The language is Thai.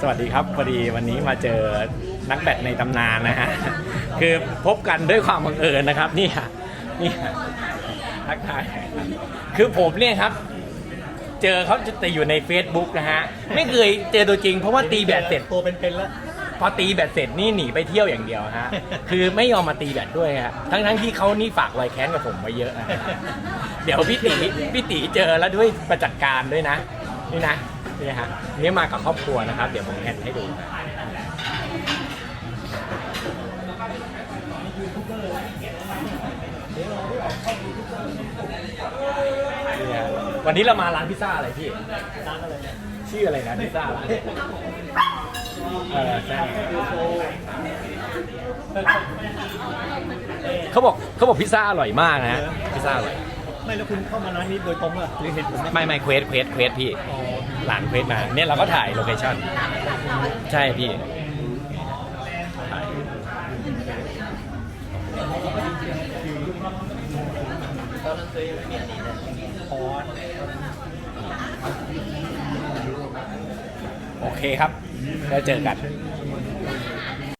สวัสดีครับพอดีวันนี้มาเจอนักแบดในตำนานนะฮะคือพบกันด้วยความบังเอิญนะครับเนี่ยเนี่ยทักทายคือผมเนี่ยครับ เจอเขาจะอยู่ใน Facebook นะฮะไม่เคยเจอตัวจริงเพราะว่าตีแบดเสร็จ ตัวเป็นๆแล้ว พอตีแบตเสร็จนี่หนีไปเที่ยวอย่างเดียวฮะ คือไม่ยอมมาตีแบตด้วยฮะ ทั้งทั้งๆที่เขานี่ฝากรอยแค้นกับผมไว้เยอะนะฮะเดี๋ยวพี่ตีพี่ตีเจอแล้วด้วยประจัดการด้วยนะ นี่นะ นี่ฮะนี่มากับครอบครัวนะครับ เดี๋ยวผมแอนให้ดูนะนี่ฮะวันนี้เรามาร้านพิซซ่าอะไรพี่ร้านอะไรเนี่ยชื่ออะไรนะพิซซ่าร้านเออใช่เขาบอกเขาบอกพิซซ่าอร่อยมากนะฮะพิซซ่าอร่อยไม่แล้วคุณเข้ามาร้านนี้โดยตรงเหรอหรือเห็นผมไหมไม่ไม่เควสเควสเควสพี่อ๋อ หลานเควสมาเนี่ยเราก็ถ่ายโลเคชั่นใช่พี่ถ่ายโอเคครับ แล้วเจอกัน